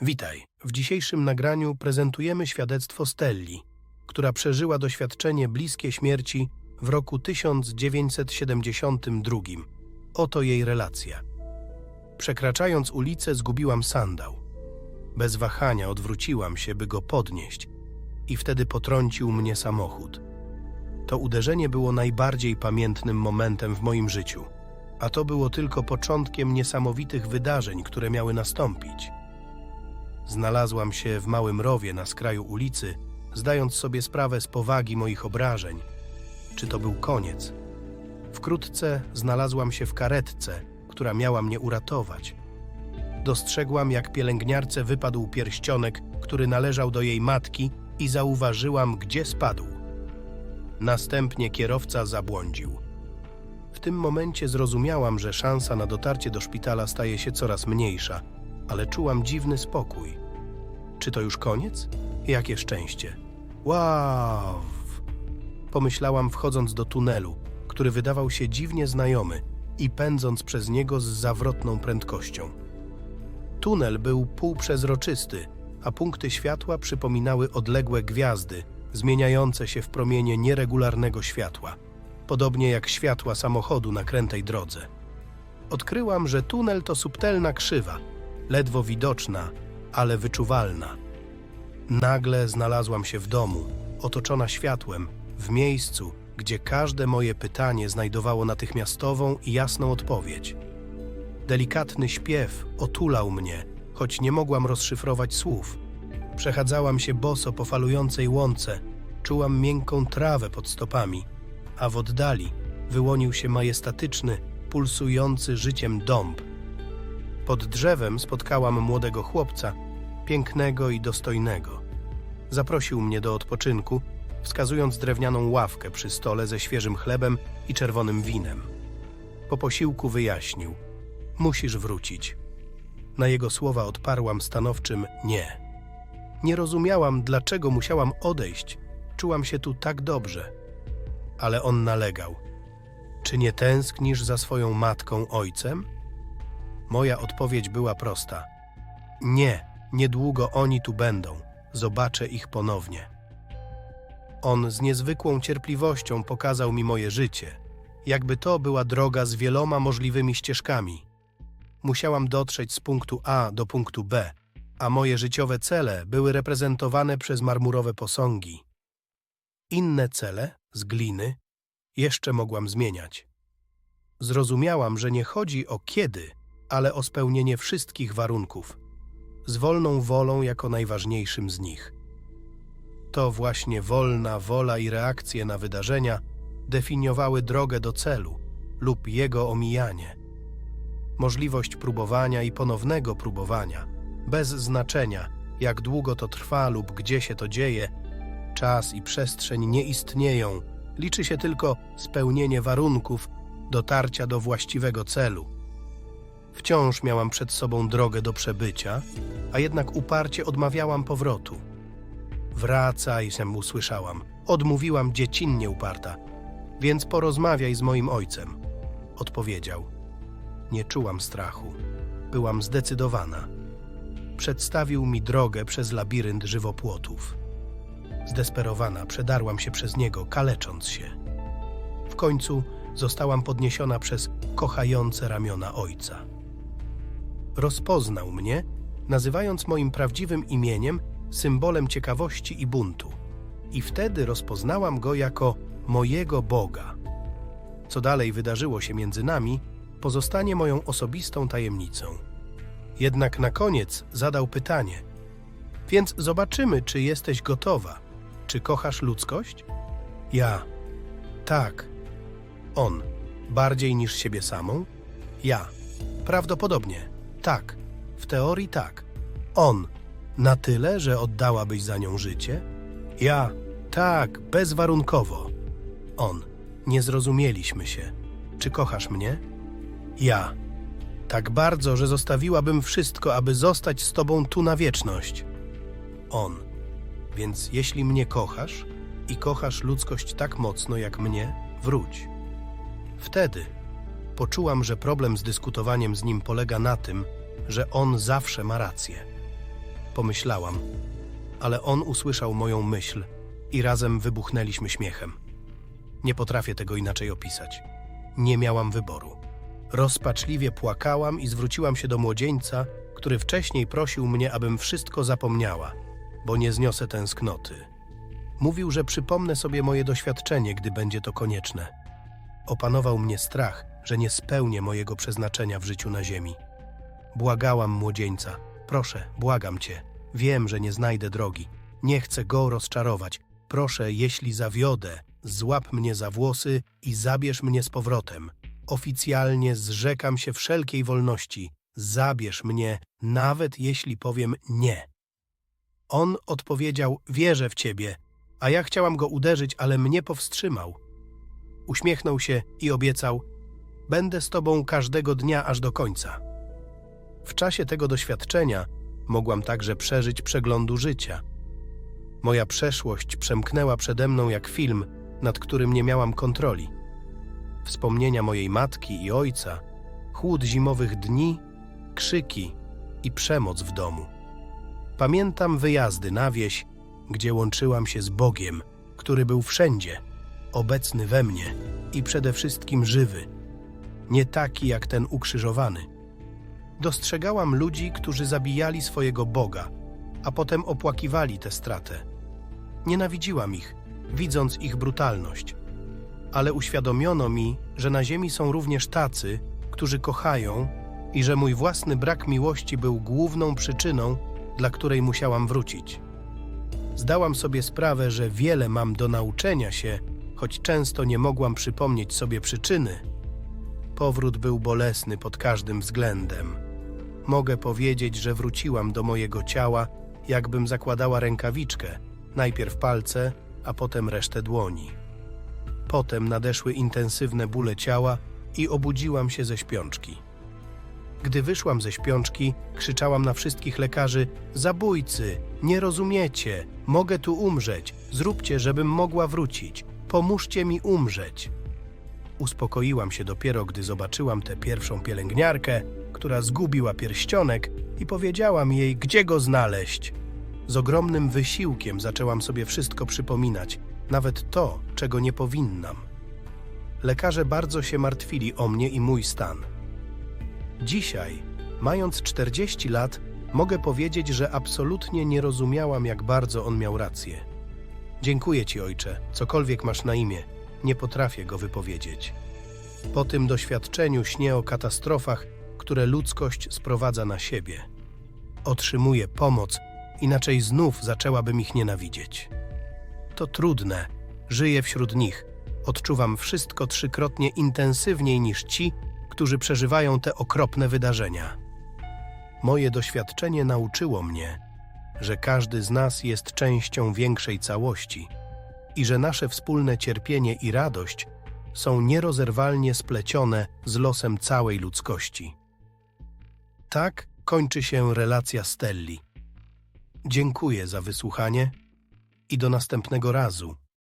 Witaj. W dzisiejszym nagraniu prezentujemy świadectwo Stelli, która przeżyła doświadczenie bliskie śmierci w roku 1972. Oto jej relacja. Przekraczając ulicę, zgubiłam sandał. Bez wahania odwróciłam się, by go podnieść, i wtedy potrącił mnie samochód. To uderzenie było najbardziej pamiętnym momentem w moim życiu, a to było tylko początkiem niesamowitych wydarzeń, które miały nastąpić. Znalazłam się w małym rowie na skraju ulicy, zdając sobie sprawę z powagi moich obrażeń. Czy to był koniec? Wkrótce znalazłam się w karetce, która miała mnie uratować. Dostrzegłam, jak pielęgniarce wypadł pierścionek, który należał do jej matki, i zauważyłam, gdzie spadł. Następnie kierowca zabłądził. W tym momencie zrozumiałam, że szansa na dotarcie do szpitala staje się coraz mniejsza, ale czułam dziwny spokój. Czy to już koniec? Jakie szczęście! Wow! Pomyślałam, wchodząc do tunelu, który wydawał się dziwnie znajomy i pędząc przez niego z zawrotną prędkością. Tunel był półprzezroczysty, a punkty światła przypominały odległe gwiazdy, zmieniające się w promienie nieregularnego światła, podobnie jak światła samochodu na krętej drodze. Odkryłam, że tunel to subtelna krzywa, ledwo widoczna, ale wyczuwalna. Nagle znalazłam się w domu, otoczona światłem, w miejscu, gdzie każde moje pytanie znajdowało natychmiastową i jasną odpowiedź. Delikatny śpiew otulał mnie, choć nie mogłam rozszyfrować słów. Przechadzałam się boso po falującej łące, czułam miękką trawę pod stopami, a w oddali wyłonił się majestatyczny, pulsujący życiem dąb. Pod drzewem spotkałam młodego chłopca, pięknego i dostojnego. Zaprosił mnie do odpoczynku, wskazując drewnianą ławkę przy stole ze świeżym chlebem i czerwonym winem. Po posiłku wyjaśnił: Musisz wrócić. Na jego słowa odparłam stanowczym nie. Nie rozumiałam, dlaczego musiałam odejść. Czułam się tu tak dobrze. Ale on nalegał: Czy nie tęsknisz za swoją matką, ojcem? Moja odpowiedź była prosta: Nie, niedługo oni tu będą. Zobaczę ich ponownie. On z niezwykłą cierpliwością pokazał mi moje życie, jakby to była droga z wieloma możliwymi ścieżkami. Musiałam dotrzeć z punktu A do punktu B, a moje życiowe cele były reprezentowane przez marmurowe posągi. Inne cele, z gliny, jeszcze mogłam zmieniać. Zrozumiałam, że nie chodzi o kiedy, ale o spełnienie wszystkich warunków, z wolną wolą jako najważniejszym z nich. To właśnie wolna wola i reakcje na wydarzenia definiowały drogę do celu lub jego omijanie. Możliwość próbowania i ponownego próbowania, bez znaczenia, jak długo to trwa lub gdzie się to dzieje, czas i przestrzeń nie istnieją, liczy się tylko spełnienie warunków dotarcia do właściwego celu. Wciąż miałam przed sobą drogę do przebycia, a jednak uparcie odmawiałam powrotu. Wracaj, sem usłyszałam. Odmówiłam dziecinnie uparta. Więc porozmawiaj z moim ojcem. Odpowiedział. Nie czułam strachu. Byłam zdecydowana. Przedstawił mi drogę przez labirynt żywopłotów. Zdesperowana przedarłam się przez niego, kalecząc się. W końcu zostałam podniesiona przez kochające ramiona ojca. Rozpoznał mnie, nazywając moim prawdziwym imieniem symbolem ciekawości i buntu. I wtedy rozpoznałam go jako mojego Boga. Co dalej wydarzyło się między nami, pozostanie moją osobistą tajemnicą. Jednak na koniec zadał pytanie: Więc zobaczymy, czy jesteś gotowa. Czy kochasz ludzkość? Ja. Tak. On. Bardziej niż siebie samą? Ja. Prawdopodobnie. Tak. W teorii tak. On. Na tyle, że oddałabyś za nią życie? Ja. Tak, bezwarunkowo. On. Nie zrozumieliśmy się. Czy kochasz mnie? Ja. Tak bardzo, że zostawiłabym wszystko, aby zostać z tobą tu na wieczność. On. Więc jeśli mnie kochasz i kochasz ludzkość tak mocno jak mnie, wróć. Wtedy poczułam, że problem z dyskutowaniem z nim polega na tym, że on zawsze ma rację. pomyślałam, ale on usłyszał moją myśl i razem wybuchnęliśmy śmiechem. Nie potrafię tego inaczej opisać. Nie miałam wyboru. Rozpaczliwie płakałam i zwróciłam się do młodzieńca, który wcześniej prosił mnie, abym wszystko zapomniała, bo nie zniosę tęsknoty. Mówił, że przypomnę sobie moje doświadczenie, gdy będzie to konieczne. Opanował mnie strach, że nie spełnię mojego przeznaczenia w życiu na ziemi. Błagałam młodzieńca, proszę, błagam cię, wiem, że nie znajdę drogi, nie chcę go rozczarować. Proszę, jeśli zawiodę, złap mnie za włosy i zabierz mnie z powrotem. Oficjalnie zrzekam się wszelkiej wolności. Zabierz mnie, nawet jeśli powiem nie. On odpowiedział: Wierzę w ciebie, a ja chciałam go uderzyć, ale mnie powstrzymał. Uśmiechnął się i obiecał: Będę z tobą każdego dnia aż do końca. W czasie tego doświadczenia mogłam także przeżyć przeglądu życia. Moja przeszłość przemknęła przede mną jak film, nad którym nie miałam kontroli. Wspomnienia mojej matki i ojca, chłód zimowych dni, krzyki i przemoc w domu. Pamiętam wyjazdy na wieś, gdzie łączyłam się z Bogiem, który był wszędzie, obecny we mnie i przede wszystkim żywy, nie taki jak ten ukrzyżowany. Dostrzegałam ludzi, którzy zabijali swojego Boga, a potem opłakiwali tę stratę. Nienawidziłam ich, widząc ich brutalność, ale uświadomiono mi, że na ziemi są również tacy, którzy kochają i że mój własny brak miłości był główną przyczyną, dla której musiałam wrócić. Zdałam sobie sprawę, że wiele mam do nauczenia się, choć często nie mogłam przypomnieć sobie przyczyny. Powrót był bolesny pod każdym względem. Mogę powiedzieć, że wróciłam do mojego ciała, jakbym zakładała rękawiczkę, najpierw palce, a potem resztę dłoni. Potem nadeszły intensywne bóle ciała i obudziłam się ze śpiączki. Gdy wyszłam ze śpiączki, krzyczałam na wszystkich lekarzy: Zabójcy, nie rozumiecie, mogę tu umrzeć, zróbcie, żebym mogła wrócić, pomóżcie mi umrzeć. Uspokoiłam się dopiero, gdy zobaczyłam tę pierwszą pielęgniarkę, która zgubiła pierścionek i powiedziałam jej, gdzie go znaleźć. Z ogromnym wysiłkiem zaczęłam sobie wszystko przypominać, nawet to, czego nie powinnam. Lekarze bardzo się martwili o mnie i mój stan. Dzisiaj, mając 40 lat, mogę powiedzieć, że absolutnie nie rozumiałam, jak bardzo on miał rację. Dziękuję ci, ojcze, cokolwiek masz na imię, nie potrafię go wypowiedzieć. Po tym doświadczeniu śnię o katastrofach, które ludzkość sprowadza na siebie. Otrzymuję pomoc, inaczej znów zaczęłabym ich nienawidzieć. To trudne, żyję wśród nich, odczuwam wszystko trzykrotnie intensywniej niż ci, którzy przeżywają te okropne wydarzenia. Moje doświadczenie nauczyło mnie, że każdy z nas jest częścią większej całości i że nasze wspólne cierpienie i radość są nierozerwalnie splecione z losem całej ludzkości. Tak kończy się relacja Stelli. Dziękuję za wysłuchanie i do następnego razu.